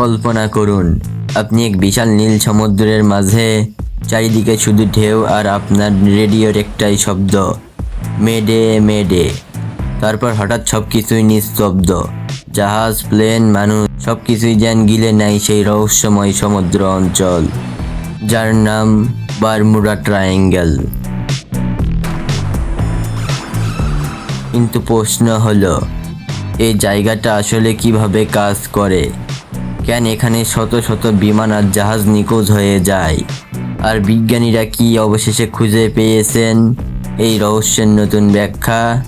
কল্পনা করুন, আপনি এক বিশাল নীল সমুদ্রের মাঝে, চারিদিকে শুধু ঢেউ আর আপনার রেডিওর একটাই শব্দ, মেডে মেডে। তারপর হঠাৎ সব কিছুই নিস্তব্ধ, জাহাজ, প্লেন, মানুষ সব কিছুই যেন গিলে নেয় সেই রহস্যময় সমুদ্র অঞ্চল, যার নাম বারমুডা ট্রায়াঙ্গেল। কিন্তু প্রশ্ন হলো, এই জায়গাটা আসলে কীভাবে কাজ করে? কেন এখানে শত শত বিমান আর জাহাজ নিখোঁজ হয়ে যায়। আর বিজ্ঞানীরা কি অবশেষে খুঁজে পেয়েছেন? এই রহস্যের নতুন ব্যাখ্যা।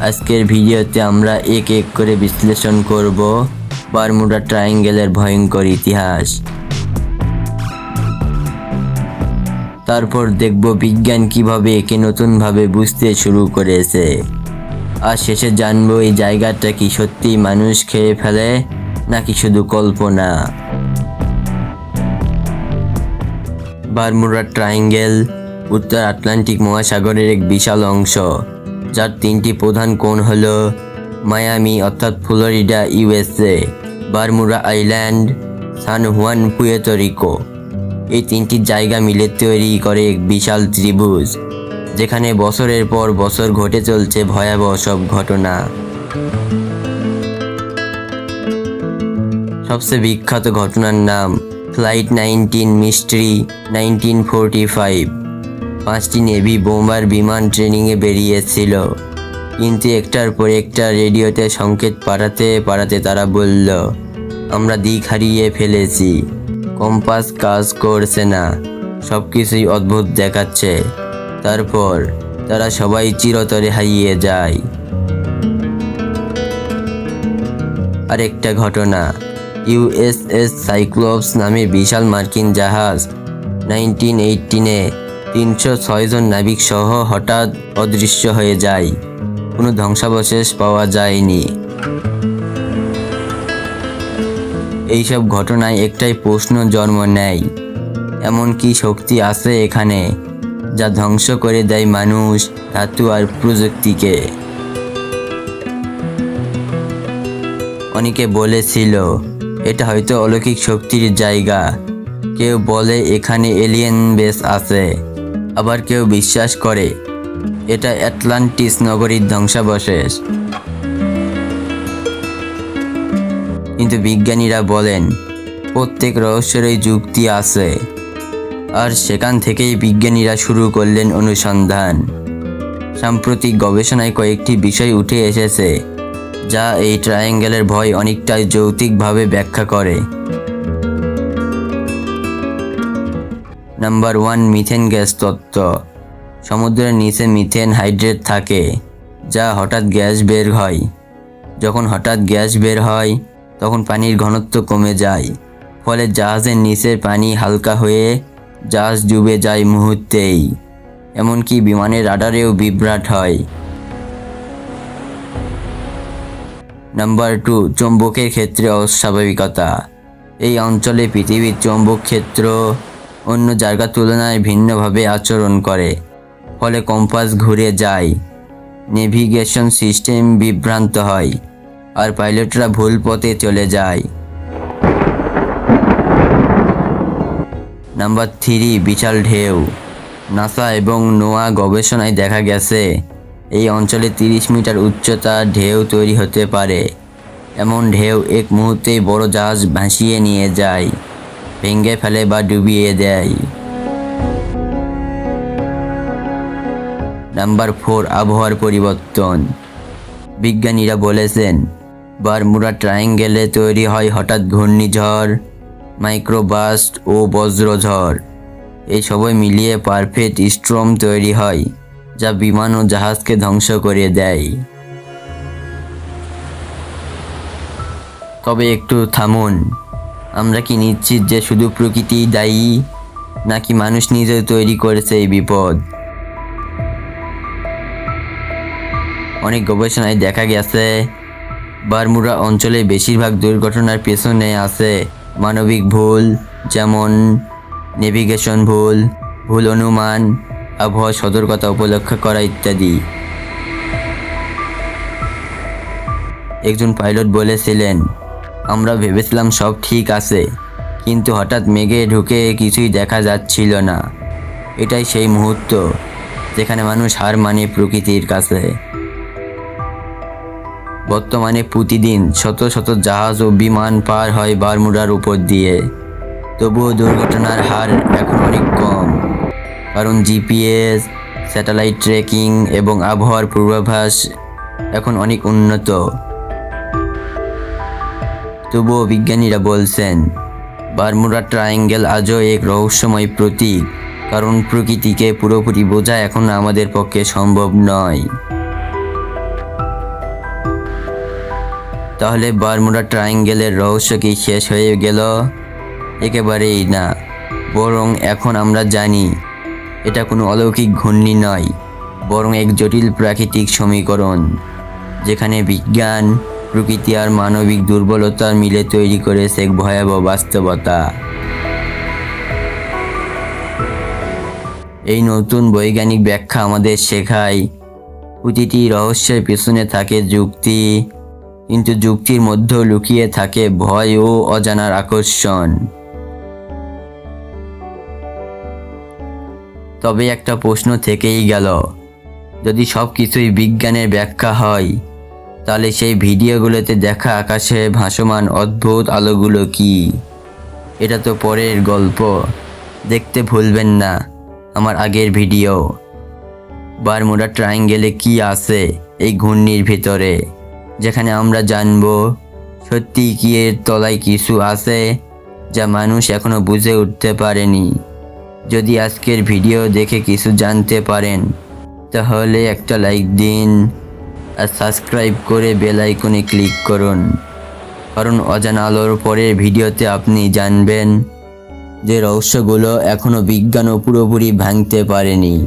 আজকের ভিডিওতে আমরা এক এক করে বিশ্লেষণ করব বারমুডা ট্রায়াঙ্গেলের ভয়ঙ্কর ইতিহাস। তারপর দেখব বিজ্ঞান কীভাবে একে নতুনভাবে বুঝতে শুরু করেছে। আর শেষে জানব এই জায়গাটা কি সত্যি মানুষ খেয়ে ফেলে? নাকি শুধু কল্পনা? বারমুরা ট্রায়াঙ্গেল, উত্তর আটলান্টিক মহাসাগরের এক বিশাল অংশ, যার তিনটি প্রধান কোণ হল মায়ামি, অর্থাৎ Florida, USA Bermuda island, San Juan Puerto এই তিনটি জায়গা মিলে তৈরি করে এক বিশাল ত্রিভুজ, যেখানে বছরের পর বছর ঘটে চলছে ভয়াবহ সব ঘটনা। সবচেয়ে বিখ্যাত ঘটনার নাম flight nineteen mystery nineteen forty five. পাঁচটি নেভি বোমার বিমান ট্রেনিংয়ে বেরিয়েছিল। কিন্তু একটার পর একটা রেডিওতে সংকেত পাঠাতে পাঠাতে তারা বলল, আমরা দিক হারিয়ে ফেলেছি। কম্পাস কাজ করছে না। সব কিছুই অদ্ভুত দেখাচ্ছে। তারপর তারা সবাই চিরতরে হারিয়ে যায়। আরেকটা ঘটনা। ইউএসএস সাইক্লোপস নামে বিশাল মার্কিন জাহাজ নাইনটিন এইটিনে তিনশো ছয়জন নাবিক সহ হঠাৎ অদৃশ্য হয়ে যায়। কোনো ধ্বংসাবশেষ পাওয়া যায়নি। এইসব ঘটনায় একটাই প্রশ্ন জন্ম নেয়, এমন কি শক্তি আছে এখানে যা ধ্বংস করে দেয় মানুষ ধাতু আর প্রযুক্তিকে? অনেকে বলেছিল এটা হয়তো অলৌকিক শক্তির জায়গা। কেউ বলে এখানে এলিয়েন বেস আছে, আবার কেউ বিশ্বাস করে, এটা অ্যাটলান্টিস নগরীর ধ্বংসাবশেষ। কিন্তু বিজ্ঞানীরা বলেন, প্রত্যেক রহস্যেরই যুক্তি আছে, আর সেখান থেকেই বিজ্ঞানীরা শুরু করলেন অনুসন্ধান। সাম্প্রতিক গবেষণায় কয়েকটি বিষয় উঠে এসেছে যা এই ট্রায়াঙ্গেলের ভয় অনেকটাই যৌতিকভাবে ব্যাখ্যা করে। নাম্বার ওয়ান মিথেন গ্যাস তত্ত্ব। সমুদ্রের নিচে মিথেন হাইড্রেট থাকে, যা হঠাৎ গ্যাস বের হয়। যখন হঠাৎ গ্যাস বের হয়, তখন পানির ঘনত্ব কমে যায়, ফলে জাহাজের নিচের পানি হালকা হয়ে জাহাজ ডুবে যায় মুহূর্তেই। এমনকি বিমানের রাডারেও বিভ্রাট হয়। নাম্বার টু চৌম্বকের ক্ষেত্রে অস্বাভাবিকতা। এই অঞ্চলে পৃথিবীর চৌম্বক ক্ষেত্র অন্য জায়গার তুলনায় ভিন্নভাবে আচরণ করে, ফলে কম্পাস ঘুরে যায়, নেভিগেশন সিস্টেম বিভ্রান্ত হয়, আর পাইলটরা ভুল পথে চলে যায়। নাম্বার থ্রি বিশাল ঢেউ। নাসা এবং নোয়া গবেষণায় দেখা গেছে এই অঞ্চলে তিরিশ মিটার উচ্চতা ঢেউ তৈরি হতে পারে। এমন ঢেউ এক মুহূর্তেই বড় জাহাজ ভাসিয়ে নিয়ে যায়, ভেঙে ফেলে বা ডুবিয়ে দেয়। নাম্বার ফোর, আবহাওয়ার পরিবর্তন। বিজ্ঞানীরা বলেছেন, বারমুডা ট্রায়াঙ্গেলে তৈরি হয় হঠাৎ ঘূর্ণিঝড়, মাইক্রোবাস্ট ও বজ্রঝড়। এই সবই মিলিয়ে পারফেক্ট স্ট্রম তৈরি হয়। যা বিমান ও জাহাজকে ধ্বংস করে দেয়। তবে একটু থামুন। আমরা কি নিশ্চিত যে শুধু প্রকৃতি দায়ী, নাকি মানুষ নিজে তৈরি করেছে এই বিপদ? অনেক গবেষণায় দেখা গেছে, বারমুডা অঞ্চলে বেশিরভাগ দুর্ঘটনার পেছনে আছে মানবিক ভুল, যেমন নেভিগেশন ভুল ভুল অনুমান আবহাওয়া সতর্কতা উপলক্ষে করা ইত্যাদি। একজন পাইলট বলেছিলেন, আমরা ভেবেছিলাম সব ঠিক আছে, কিন্তু হঠাৎ মেঘে ঢুকে কিছুই দেখা যাচ্ছিল না। এটাই সেই মুহূর্ত যেখানে মানুষ হার মানে প্রকৃতির কাছে। বর্তমানে প্রতিদিন শত শত জাহাজ ও বিমান পার হয় বারমুডার উপর দিয়ে। তবুও দুর্ঘটনার হার এখন অনেক কম। কারণ জিপিএস স্যাটেলাইট ট্রেকিং এবং আবহাওয়ার পূর্বাভাস এখন অনেক উন্নত। তবুও বিজ্ঞানীরা বলছেন, বারমুডা ট্রায়াঙ্গেল আজও এক রহস্যময় প্রতীক, কারণ প্রকৃতিকে পুরোপুরি বোঝা এখন আমাদের পক্ষে সম্ভব নয়। তাহলে বারমুডা ট্রায়াঙ্গেলের রহস্য কি শেষ হয়ে গেল? একেবারেই না, বরং এখন আমরা জানি এটা কোনো অলৌকিক ঘূর্ণি নয়, বরং এক জটিল প্রাকৃতিক সমীকরণ, যেখানে বিজ্ঞান, প্রকৃতি আর মানবিক দুর্বলতা মিলে তৈরি করেছে এক ভয়াবহ বাস্তবতা। এই নতুন বৈজ্ঞানিক ব্যাখ্যা আমাদের শেখায়, প্রতিটি রহস্যের পেছনে থাকে যুক্তি, কিন্তু যুক্তির মধ্যেও লুকিয়ে থাকে ভয় ও অজানার আকর্ষণ। তবে একটা প্রশ্ন থেকেই গেল, যদি সব কিছুই বিজ্ঞানের ব্যাখ্যা হয়, তাহলে সেই ভিডিওগুলোতে দেখা আকাশে ভাসমান অদ্ভুত আলোগুলো কি? এটা তো পরের গল্প, দেখতে ভুলবেন না আমার আগের ভিডিও। বারমুডা ট্রায়াঙ্গেলে কি আছে এই ঘূর্ণির ভিতরে, যেখানে আমরা জানব সত্যি কি এর তলায় কিছু আছে, যা মানুষ এখনও বুঝে উঠতে পারেনি? যদি আজকের ভিডিও দেখে কিছু জানতে পারেন, তাহলে একটা লাইক দিন আর সাবস্ক্রাইব করে বেল আইকনে ক্লিক করুন। কারণ অজানা আলোর পরের ভিডিওতে আপনি জানবেন যে রহস্যগুলো এখনও বিজ্ঞানও পুরোপুরি ভাঙতে পারেনি।